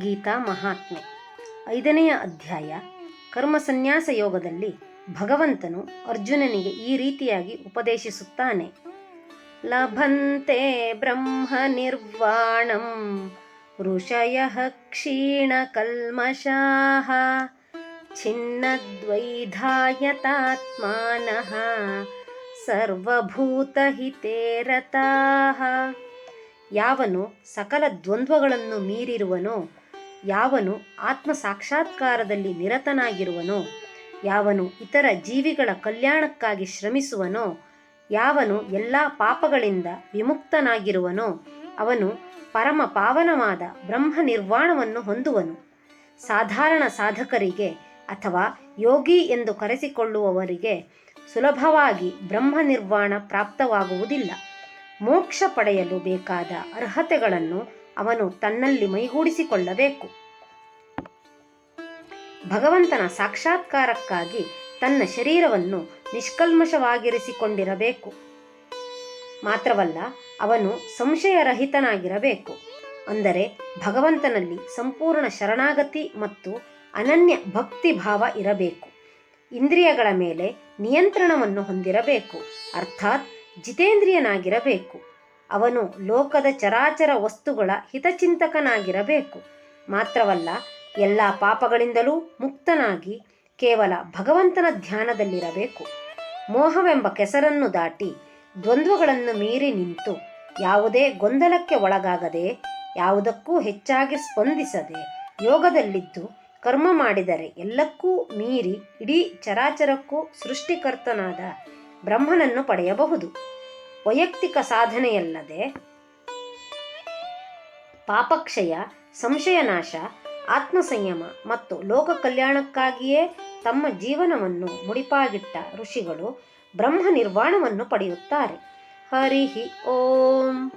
ಗೀತಾ ಮಹಾತ್ಮೆ. ಐದನೆಯ ಅಧ್ಯಾಯ. ಕರ್ಮ ಯೋಗದಲ್ಲಿ ಭಗವಂತನು ಅರ್ಜುನನಿಗೆ ಈ ರೀತಿಯಾಗಿ ಉಪದೇಶಿಸುತ್ತಾನೆ. ಲಭಂತೆ ಬ್ರಹ್ಮ ನಿರ್ವಾಣಂ ಋಷಯ ಕ್ಷೀಣ ಕಲ್ಮಷಾಹ ಛಿನ್ನದ್ವೈಧಾಯತಾತ್ಮಾನಃ ಯಾವನು ಸಕಲ ದ್ವಂದ್ವಗಳನ್ನು ಮೀರಿರುವನೋ ಯಾವನು ಆತ್ಮ ಸಾಕ್ಷಾತ್ಕಾರದಲ್ಲಿ ನಿರತನಾಗಿರುವನೋ, ಯಾವನು ಇತರ ಜೀವಿಗಳ ಕಲ್ಯಾಣಕ್ಕಾಗಿ ಶ್ರಮಿಸುವನೋ, ಯಾವನು ಎಲ್ಲ ಪಾಪಗಳಿಂದ ವಿಮುಕ್ತನಾಗಿರುವನೋ, ಅವನು ಪರಮ ಪಾವನವಾದ ಬ್ರಹ್ಮ ನಿರ್ವಾಣವನ್ನು ಹೊಂದುವನು. ಸಾಧಾರಣ ಸಾಧಕರಿಗೆ ಅಥವಾ ಯೋಗಿ ಎಂದು ಕರೆಸಿಕೊಳ್ಳುವವರಿಗೆ ಸುಲಭವಾಗಿ ಬ್ರಹ್ಮ ನಿರ್ವಾಣ ಪ್ರಾಪ್ತವಾಗುವುದಿಲ್ಲ. ಮೋಕ್ಷ ಪಡೆಯಲು ಬೇಕಾದ ಅರ್ಹತೆಗಳನ್ನು ಅವನು ತನ್ನಲ್ಲಿ ಮೈಗೂಡಿಸಿಕೊಳ್ಳಬೇಕು. ಭಗವಂತನ ಸಾಕ್ಷಾತ್ಕಾರಕ್ಕಾಗಿ ತನ್ನ ಶರೀರವನ್ನು ನಿಷ್ಕಲ್ಮಶವಾಗಿರಿಸಿಕೊಂಡಿರಬೇಕು. ಮಾತ್ರವಲ್ಲ, ಅವನು ಸಂಶಯರಹಿತನಾಗಿರಬೇಕು. ಅಂದರೆ, ಭಗವಂತನಲ್ಲಿ ಸಂಪೂರ್ಣ ಶರಣಾಗತಿ ಮತ್ತು ಅನನ್ಯ ಭಕ್ತಿ ಭಾವ ಇರಬೇಕು. ಇಂದ್ರಿಯಗಳ ಮೇಲೆ ನಿಯಂತ್ರಣವನ್ನು ಹೊಂದಿರಬೇಕು. ಅರ್ಥಾತ್ ಜಿತೇಂದ್ರಿಯನಾಗಿರಬೇಕು. ಅವನು ಲೋಕದ ಚರಾಚರ ವಸ್ತುಗಳ ಹಿತಚಿಂತಕನಾಗಿರಬೇಕು. ಮಾತ್ರವಲ್ಲ, ಎಲ್ಲ ಪಾಪಗಳಿಂದಲೂ ಮುಕ್ತನಾಗಿ ಕೇವಲ ಭಗವಂತನ ಧ್ಯಾನದಲ್ಲಿರಬೇಕು. ಮೋಹವೆಂಬ ಕೆಸರನ್ನು ದಾಟಿ ದ್ವಂದ್ವಗಳನ್ನು ಮೀರಿ ನಿಂತು ಯಾವುದೇ ಗೊಂದಲಕ್ಕೆ ಒಳಗಾಗದೆ, ಯಾವುದಕ್ಕೂ ಹೆಚ್ಚಾಗಿ ಸ್ಪಂದಿಸದೆ ಯೋಗದಲ್ಲಿದ್ದು ಕರ್ಮ ಮಾಡಿದರೆ ಎಲ್ಲಕ್ಕೂ ಮೀರಿ ಇಡೀ ಚರಾಚರಕ್ಕೂ ಸೃಷ್ಟಿಕರ್ತನಾದ ಬ್ರಹ್ಮನನ್ನು ಪಡೆಯಬಹುದು. ವೈಯಕ್ತಿಕ ಸಾಧನೆಯಲ್ಲದೆ ಪಾಪಕ್ಷಯ, ಸಂಶಯನಾಶ, ಆತ್ಮಸಂಯಮ ಮತ್ತು ಲೋಕ ಕಲ್ಯಾಣಕ್ಕಾಗಿಯೇ ತಮ್ಮ ಜೀವನವನ್ನು ಮುಡಿಪಾಗಿಟ್ಟ ಋಷಿಗಳು ಬ್ರಹ್ಮ ನಿರ್ವಾಣವನ್ನು ಪಡೆಯುತ್ತಾರೆ. ಹರಿಹಿ ಓಂ.